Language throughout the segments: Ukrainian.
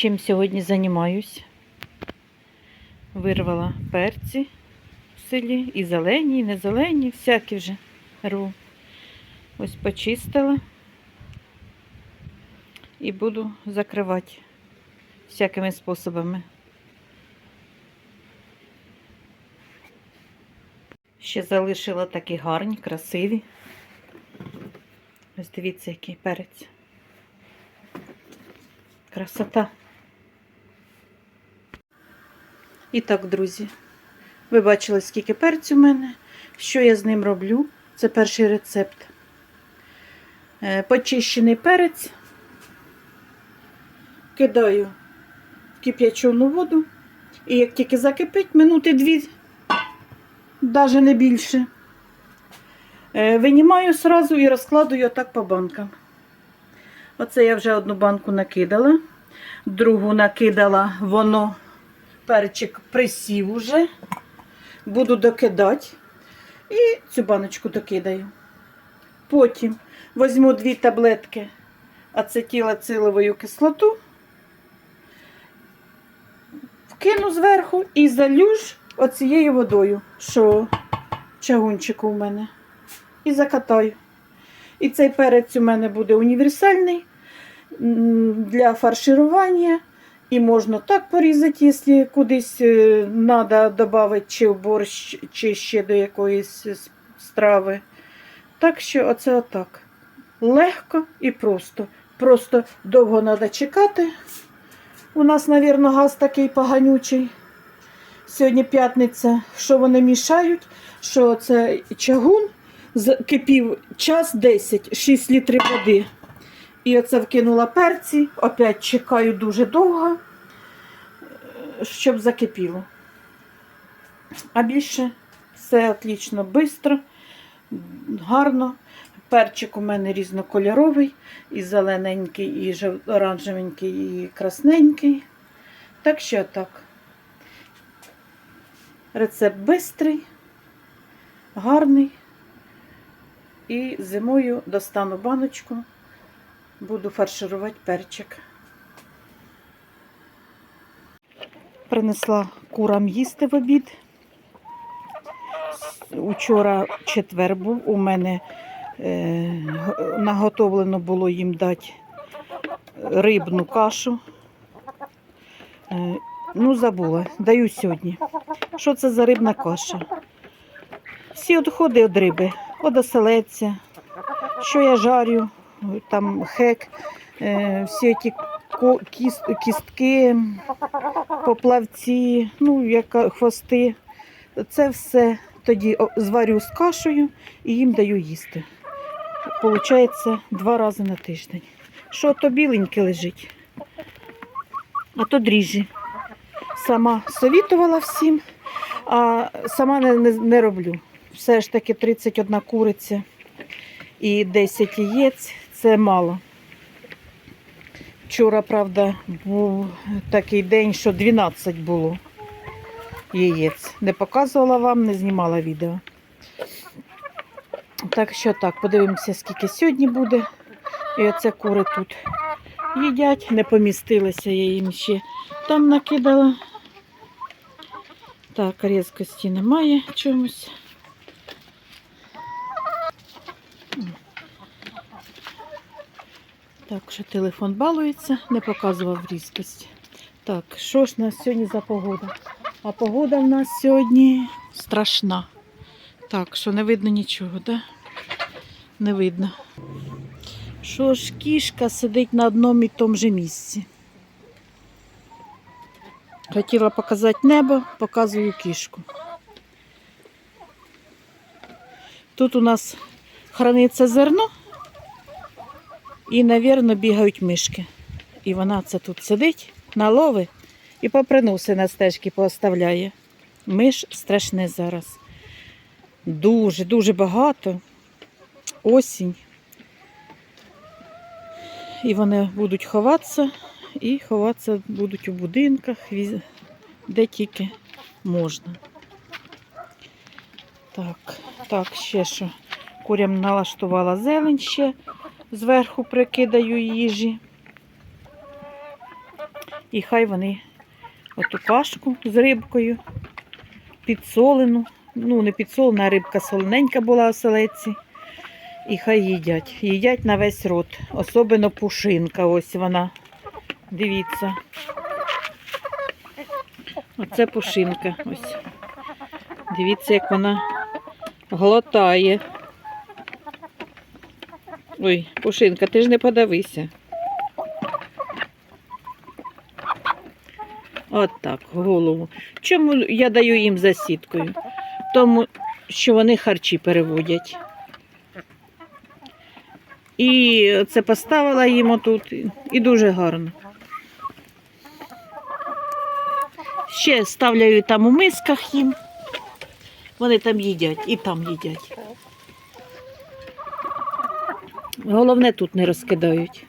Чим сьогодні займаюсь? Вирвала перці в селі, і зелені, і не зелені, всякі вже рву. Ось почистила і буду закривати всякими способами. Ще залишила такі гарні, красиві. Ось дивіться, який перець. Красота. І так, друзі, ви бачили, скільки перцю в мене. Що я з ним роблю? Це перший рецепт. Е, Почищений перець. Кидаю в кип'ячену воду. І як тільки закипить, минути дві, навіть не більше. Е, Винімаю сразу і розкладую отак по банкам. Оце я вже одну банку накидала, другу накидала, воно перчик присів уже. Буду докидати і цю баночку докидаю. Потім візьму дві таблетки ацетилоциловою кислоту, вкину зверху і залю ж оцією водою, що в чагунчику у мене. І закатаю. І цей перець у мене буде універсальний для фарширування. І можна так порізати, якщо кудись треба додати чи в борщ, чи ще до якоїсь страви. Так що оце отак. Легко і просто. Просто довго треба чекати. У нас, мабуть, газ такий поганючий. Сьогодні п'ятниця, що вони мішають, що це чагун кипів час 10, 6 літрів води. І оце вкинула перці, опять чекаю дуже довго, щоб закипіло. А більше все отлично, швидко, гарно. Перчик у мене різнокольоровий, і зелененький, і оранжевенький, і красненький. Так що так. Рецепт бистрий, гарний. І зимою достану баночку, буду фарширувати перчик. Принесла курам їсти в обід. Учора четвер був, у мене е, наготовлено було їм дати рибну кашу. Е, ну, забула, даю сьогодні. Що це за рибна каша? Всі відходи від риби, від оселедця, що я жарю, там хек, е, всі ті кістки, поплавці, ну, яка, хвости. Це все тоді зварю з кашею і їм даю їсти. Получається два рази на тиждень. Що то біленьке лежить, а то дріжджі. Сама совітувала всім, а сама не, не, не роблю. Все ж таки 31 куриця і 10 яєць це мало. Вчора, правда, був такий день, що 12 було яєць. Не показувала вам, не знімала відео. Так що так, подивимося, скільки сьогодні буде. І оце кури тут їдять, не помістилися, я їм ще там накидала. Так, різкості немає чомусь. Так, що телефон балується, не показував різкості. Так, що ж у нас сьогодні за погода? А погода в нас сьогодні страшна. Так, що не видно нічого, да? Не видно. Що ж кішка сидить на одному і тому же місці. Хотіла показати небо, показую кішку. Тут у нас храниться зерно і, навірно, бігають мишки. І вона це тут сидить, налови і поприноси на стежки пооставляє. Миш страшне зараз. Дуже, дуже багато. Осінь. І вони будуть ховатися, і ховатися будуть у будинках, де тільки можна. Так, так, ще що. Курям налаштувала зелень ще, зверху прикидаю їжі. І хай вони оту кашку з рибкою, підсолену. Ну, не підсолена, а рибка солоненька була оселедці. І хай їдять. Їдять на весь рот. Особливо пушинка. Ось вона. Дивіться. Оце пушинка. Ось. Дивіться, як вона глотає. Ой, пушинка, ти ж не подавися. От так, голову. Чому я даю їм за сіткою? Тому що вони харчі переводять. І це поставила їм отут, і дуже гарно. Ще ставляю там у мисках їм. Вони там їдять і там їдять. Головне тут не розкидають.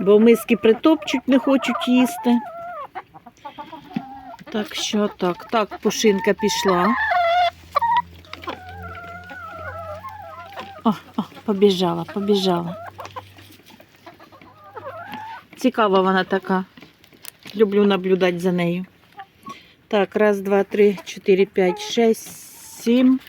Бо миски притопчуть, не хочуть їсти. Так що так, так, пушинка пішла. О, о, побіжала, побіжала. Цікава вона така. Люблю наблюдати за нею. Так, раз, два, три, чотири, п'ять, шесть, сім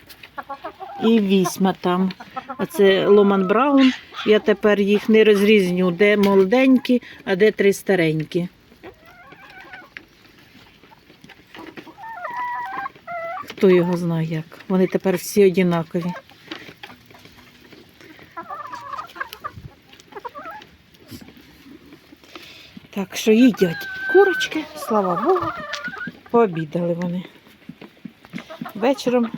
і вісьма там. Оце Ломан Браун. Я тепер їх не розрізню, де молоденькі, а де три старенькі. Хто його знає як. Вони тепер всі однакові. Так що їдять курочки, слава Богу, пообідали вони. Вечором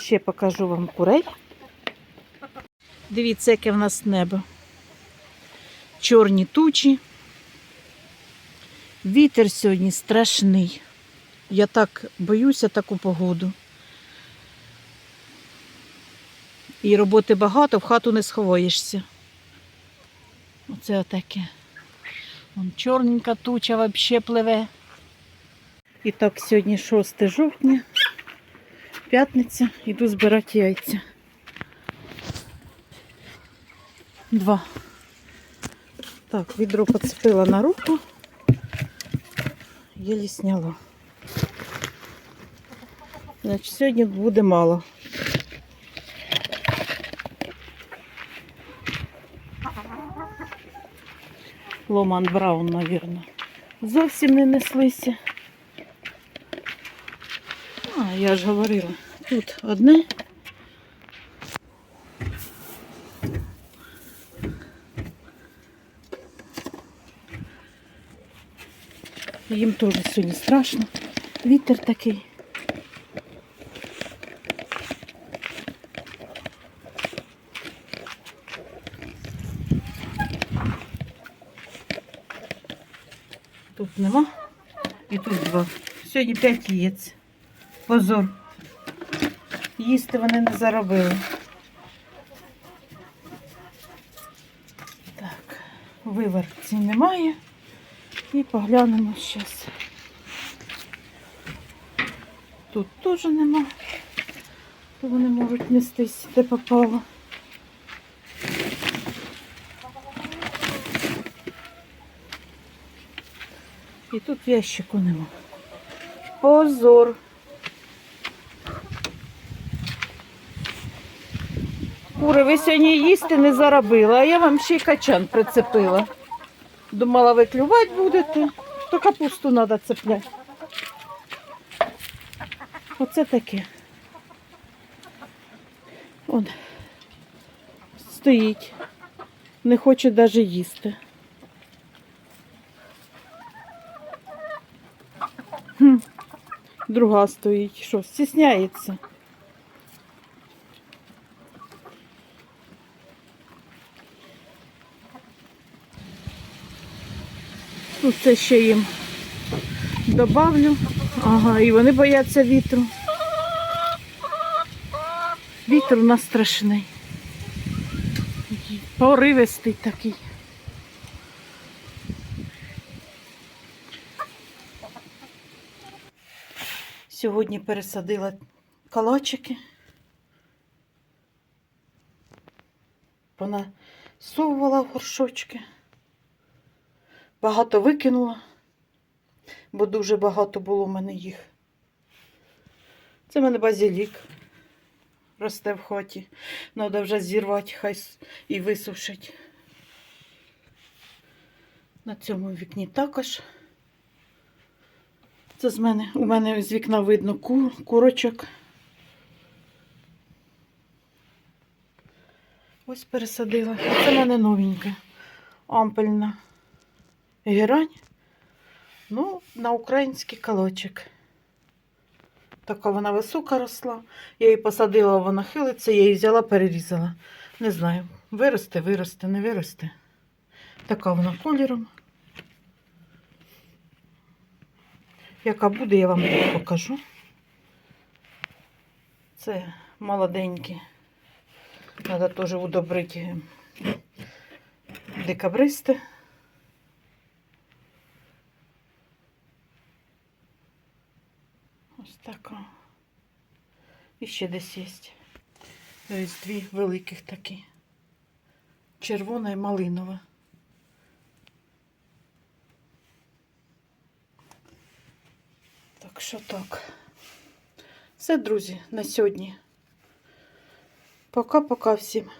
ще покажу вам курей. Дивіться, яке в нас небо. Чорні тучі. Вітер сьогодні страшний. Я так боюся таку погоду. І роботи багато, в хату не сховаєшся. Оце отаке. Вон чорненька туча взагалі пливе. І так, сьогодні 6 жовтня, п'ятниця, йду збирати яйця. Два. Так, відро поцепила на руку. Єлі сняла. Значить, сьогодні буде мало. Ломан Браун, мабуть. Зовсім не неслися. Я ж говорила. Тут одне. Їм теж сьогодні страшно. Вітер такий. Тут нема. І тут два. Сьогодні п'ять яєць. Позор. Їсти вони не заробили. Так, виверці немає. І поглянемо зараз. Тут теж нема. То вони можуть нестись, де попало. І тут ящику нема. Позор. Кури, ви сьогодні їсти не заробили, а я вам ще й качан прицепила. Думала, ви клювати будете, то капусту треба цепляти. Оце таке. Он стоїть. Не хоче навіть їсти. Хм. Друга стоїть. Що, стісняється? Ну, це ще їм добавлю. Ага, і вони бояться вітру. Вітер у нас страшний. Поривистий такий. Сьогодні пересадила калачики. Понасовувала в горшочки. Багато викинула, бо дуже багато було в мене їх. Це в мене базилік. Росте в хаті. Треба вже зірвати, хай і висушить. На цьому вікні також. Це з мене, у мене з вікна видно ку, курочок. Ось пересадила. Це в мене новеньке. Ампельна герань. Ну, на український колочок. Така вона висока росла. Я її посадила, вона хилиться, я її взяла, перерізала. Не знаю, виросте, виросте, не виросте. Така вона кольором. Яка буде, я вам покажу. Це молоденькі. Треба теж удобрити декабристи. Ось така. І ще десь є. Ось дві великих такі. Червона і малинова. Так що так. Все, друзі, на сьогодні. Пока-пока всім.